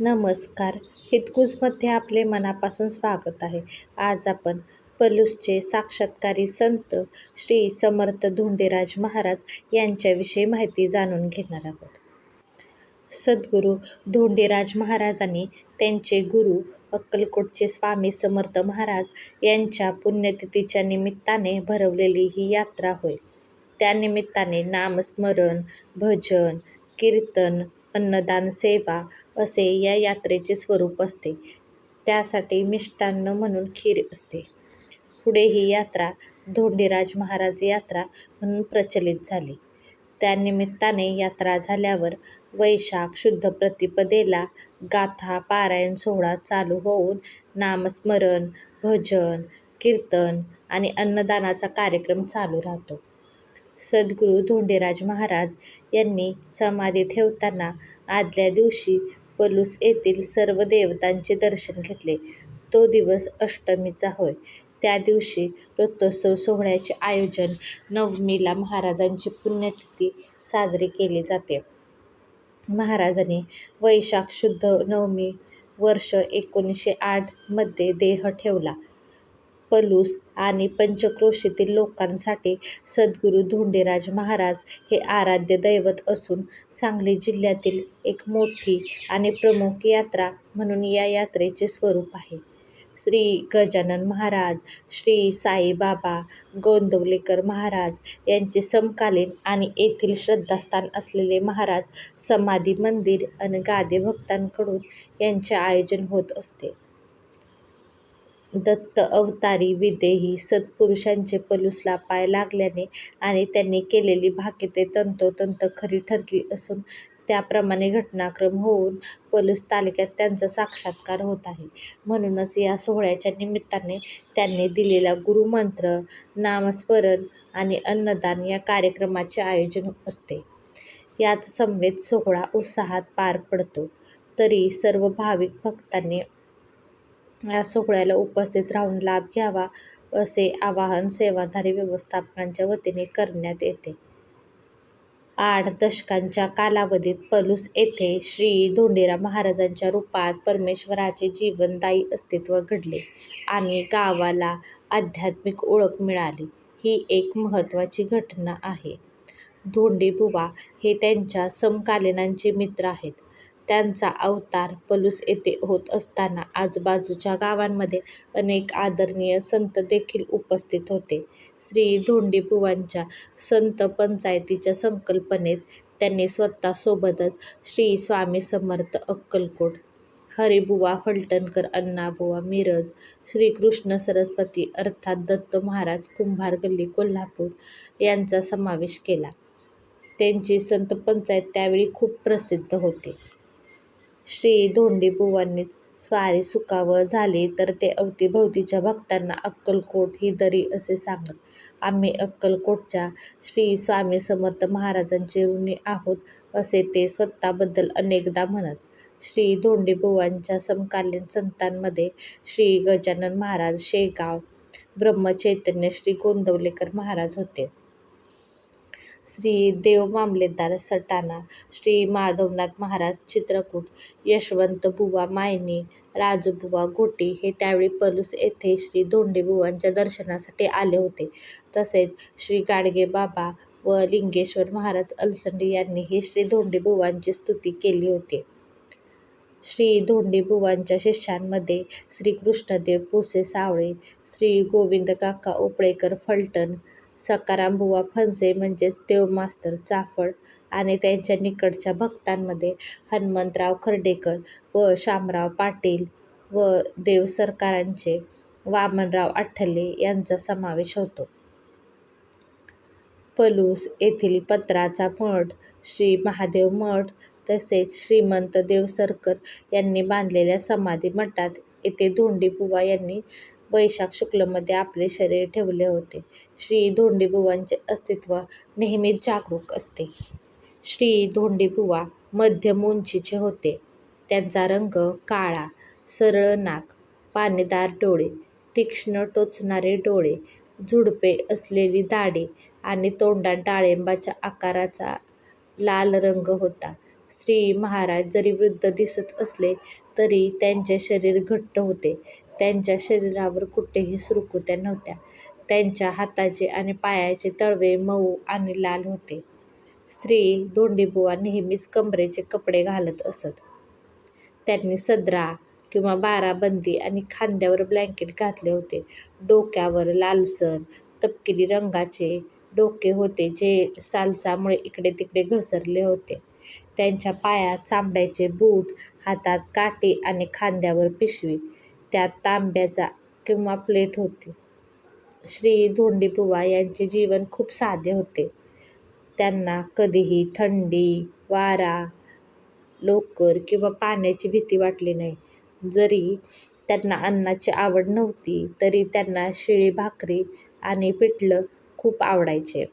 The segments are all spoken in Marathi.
नमस्कार. हितगुजमध्ये आपले मनापासून स्वागत आहे. आज आपण पलूसचे साक्षात्कारी संत श्री समर्थ धोंडेराज महाराज यांच्याविषयी माहिती जाणून घेणार आहोत. सद्गुरू धोंडेराज महाराजांनी त्यांचे गुरु अक्कलकोटचे स्वामी समर्थ महाराज यांच्या पुण्यतिथीच्या निमित्ताने भरवलेली ही यात्रा होय. त्यानिमित्ताने नामस्मरण भजन कीर्तन अन्नदान सेवा असे या यात्रेचे स्वरूप असते. त्यासाठी मिष्टान्न म्हणून खीर असते. पुढे ही यात्रा धोंडीराज महाराज यात्रा म्हणून प्रचलित झाली. त्यानिमित्ताने यात्रा झाल्यावर वैशाख शुद्ध प्रतिपदेला गाथा पारायण सोहळा चालू होऊन नामस्मरण भजन कीर्तन आणि अन्नदानाचा कार्यक्रम चालू राहतो. सद्गुरू धोंडेराज महाराज यांनी समाधी ठेवताना आदल्या दिवशी पलूस येथील सर्व देवतांचे दर्शन घेतले. तो दिवस अष्टमीचा होय. त्या दिवशी रथोत्सव सोहळ्याचे आयोजन नवमीला महाराजांची पुण्यतिथी साजरी केली जाते. महाराजांनी वैशाख शुद्ध नवमी वर्ष एकोणीसशे आठमध्ये देह ठेवला. पलूस आणि पंचक्रोशीतील लोकांसाठी सद्गुरू धोंडेराज महाराज हे आराध्य दैवत असून सांगली जिल्ह्यातील एक मोठी आणि प्रमुख यात्रा म्हणून या यात्रेचे स्वरूप आहे. श्री गजानन महाराज श्री साईबाबा गोंदवलेकर महाराज यांचे समकालीन आणि येथील श्रद्धास्थान असलेले महाराज समाधी मंदिर आणि गादे भक्तांकडून यांचे आयोजन होत असते. दत्त अवतारी विदेही सत्पुरुषांचे पलूसला पाय लागल्याने आणि त्यांनी केलेली भाकिते तंतोतंत खरी ठरली असून त्याप्रमाणे घटनाक्रम होऊन पलूस तालुक्यात त्यांचा साक्षात्कार होत आहे. म्हणूनच या सोहळ्याच्या निमित्ताने त्यांनी दिलेला गुरुमंत्र नामस्मरण आणि अन्नदान या कार्यक्रमाचे आयोजन असते. याच समवेत सोहळा उत्साहात पार पडतो. तरी सर्व भाविक भक्तांनी या सोहळ्याला उपस्थित राहून लाभ घ्यावा असे आवाहन सेवाधारी व्यवस्थापनांच्या वतीने करण्यात येते. आठ दशकांच्या कालावधीत पलूस येथे श्री धोंडीराम महाराजांच्या रूपात परमेश्वराचे जीवनदायी अस्तित्व घडले आणि गावाला आध्यात्मिक ओळख मिळाली. ही एक महत्त्वाची घटना आहे. धोंडेबुवा हे त्यांच्या समकालीनांचे मित्र आहेत. त्यांचा अवतार पलूस येथे होत असताना आजूबाजूच्या गावांमध्ये अनेक आदरणीय संत देखील उपस्थित होते. श्री धोंडीबुवांच्या संत पंचायतीच्या संकल्पनेत त्यांनी स्वतः सोबतच श्री स्वामी समर्थ अक्कलकोट हरिबुवा फलटणकर अण्णाबुवा मिरज श्री कृष्ण सरस्वती अर्थात दत्त महाराज कुंभार गल्ली कोल्हापूर यांचा समावेश केला. त्यांची संत पंचायत त्यावेळी खूप प्रसिद्ध होते. श्री धोंडेबुवांनीच स्वारी सुखावं झाली तर ते अवतीभवतीच्या भक्तांना अक्कलकोट ही दरी असे सांगत आम्ही अक्कलकोटच्या श्री स्वामी समर्थ महाराजांचे ऋणी आहोत असे ते स्वतःबद्दल अनेकदा म्हणत श्री धोंडेबुवांच्या समकालीन संतांमध्ये श्री गजानन महाराज शेगाव ब्रह्मचैतन्य श्री गोंदवलेकर महाराज होते. श्री देव मामलेदार सटाणा श्री माधवनाथ महाराज चित्रकूट यशवंतबुवा मायनी राजूबुवा घोटी हे त्यावेळी पलूस येथे श्री धोंडेबुवांच्या दर्शनासाठी आले होते. तसेच श्री गाडगेबाबा व लिंगेश्वर महाराज अलसंडी यांनीही श्री धोंडेबुवांची स्तुती केली होती. श्री धोंडेबुवांच्या शिष्यांमध्ये श्री कृष्णदेव पुसे सावळे श्री गोविंद काका उपळेकर फलटण सकारामबुवा फणसे म्हणजेच देवमास्तर चाफळ आणि त्यांच्या निकडच्या भक्तांमध्ये हनुमंतराव खर्डेकर व शामराव पाटील व देव सरकारांचे वामनराव आठले यांचा समावेश होतो. पलूस येथील पत्राचा मठ श्री महादेव मठ तसेच श्रीमंत देवसरकर यांनी बांधलेल्या समाधी मठात येथे धोंडीबुवा यांनी वैशाख शुक्लमध्ये आपले शरीर ठेवले होते. श्री धोंडीबुवांचे अस्तित्व नेहमीच जागरूक असते. श्री धोंडीबुवा मध्यम उंचीचे होते. त्यांचा रंग काळा सरळ नाक पानेदार डोळे तीक्ष्ण टोचणारे डोळे झुडपे असलेली दाढी आणि तोंडात डाळिंबाच्या आकाराचा लाल रंग होता. श्री महाराज जरी वृद्ध दिसत असले तरी त्यांचे शरीर घट्ट होते. त्यांच्या शरीरावर कुठेही सुरकुत्या नव्हत्या. त्यांच्या हाताचे आणि पायाचे तळवे मऊ आणि लाल होते. श्री धोंडीबुवा नेहमीच कमरेचे कपडे घालत असत. त्यांनी सदरा किंवा बाराबंदी आणि खांद्यावर ब्लँकेट घातले होते. डोक्यावर लालसर तपकिरी रंगाचे डोके होते जे सालसामुळे इकडे-तिकडे घसरले होते. त्यांच्या पायात चामड्याचे बूट, हातात काठी आणि खांद्यावर पिशवी. त्यात तांब्याचा किंवा प्लेट होती. श्री धोंडीबुवा यांचे जीवन खूप साधे होते. त्यांना कधीही थंडी, वारा, लोकर किंवा पाण्याची भीती वाटली नाही. जरी त्यांना अन्नाची आवड नव्हती तरी त्यांना शिळी भाकरी आणि पिठलं खूप आवडायचे.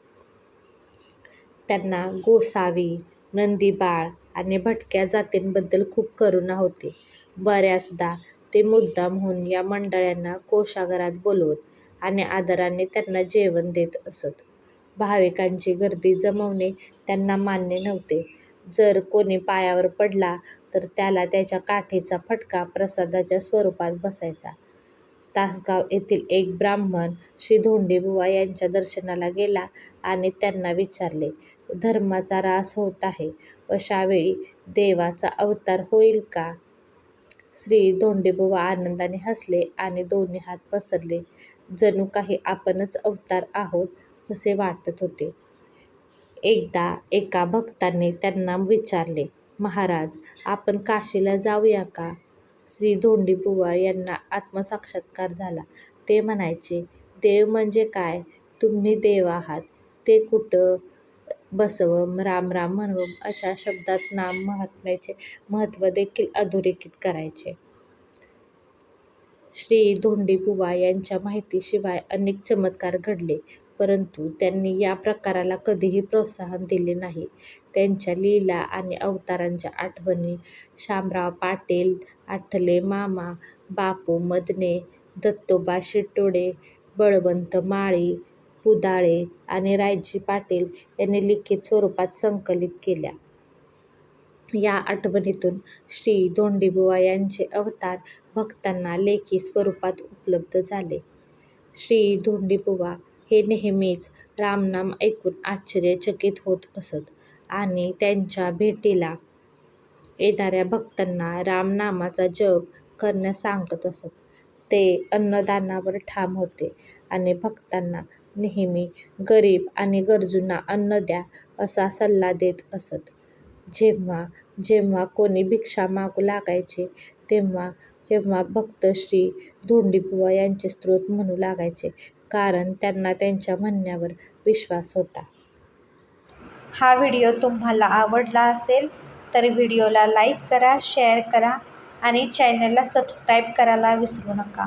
त्यांना गोसावी, नंदीबाळ आणि भटक्या जातींबद्दल खूप करुणा होती. बऱ्याचदा ते मुद्दामहून या मंडळ्यांना कोळागरात बोलवत आणि आदराने त्यांना जेवण देत असत. भाविकांची गर्दी जमवणे त्यांना मान्य नव्हते. जर कोणी पायावर पडला तर त्याला त्याच्या काठीचा फटका प्रसादाच्या स्वरूपात बसायचा. तासगाव येथील एक ब्राह्मण श्री धोंडीबुवा यांच्या दर्शनाला गेला आणि त्यांना विचारले, धर्माचा ऱ्हास होत आहे अशावेळी देवाचा अवतार होईल का? श्री धोंडेबुवा आनंदाने हसले आणि दोन्ही हात पसरले जणू काही आपणच अवतार आहोत असे वाटत होते. एकदा एका भक्ताने त्यांना विचारले, महाराज आपण काशीला जाऊया का? श्री धोंडीबुवा यांना आत्मसाक्षात्कार झाला. ते म्हणायचे, देव म्हणजे काय? तुम्ही देव आहात. ते कुठं? बसवम, राम-राम म्हणवम अशा शब्दात नाम महात्म्याचे महत्त्व देखील अधोरेखित करायचे. श्री धोंडीबुवा यांच्या माहितीशिवाय अनेक चमत्कार घडले परंतु त्यांनी या प्रकाराला कधीही प्रोत्साहन दिले नाही. त्यांच्या लीला आणि अवतारांच्या आठवणी शामराव पाटील, आठले मामा, बापू मदने, दत्तोबा शिटोडे बळवंत माळी, पुदाळे आणि रायजी पाटील यांनी लिखित स्वरूपात संकलित केल्या. या आठवणीतून श्री धोंडीबुवा यांचे अवतार भक्तांना लेखी स्वरूपात उपलब्ध झाले. श्री धोंडीबुवा हे नेहमीच रामनाम ऐकून आश्चर्यचकित होत असत आणि त्यांच्या भेटीला येणाऱ्या भक्तांना रामनामाचा जप करण्यास सांगत असत. ते अन्नदानावर ठाम होते आणि भक्तांना नेहमी गरीब आणि गरजूंना अन्न द्या असा सल्ला देत असत. जेव्हा जेव्हा कोणी भिक्षा मागू लागायचे तेव्हा तेव्हा भक्त श्री धोंडीबुवा यांचे स्तोत्र म्हणू लागायचे कारण त्यांना त्यांच्या म्हणण्यावर विश्वास होता. हा व्हिडिओ तुम्हाला आवडला असेल तर व्हिडिओला लाईक करा, शेअर करा आणि चॅनलला सबस्क्राईब करायला विसरू नका.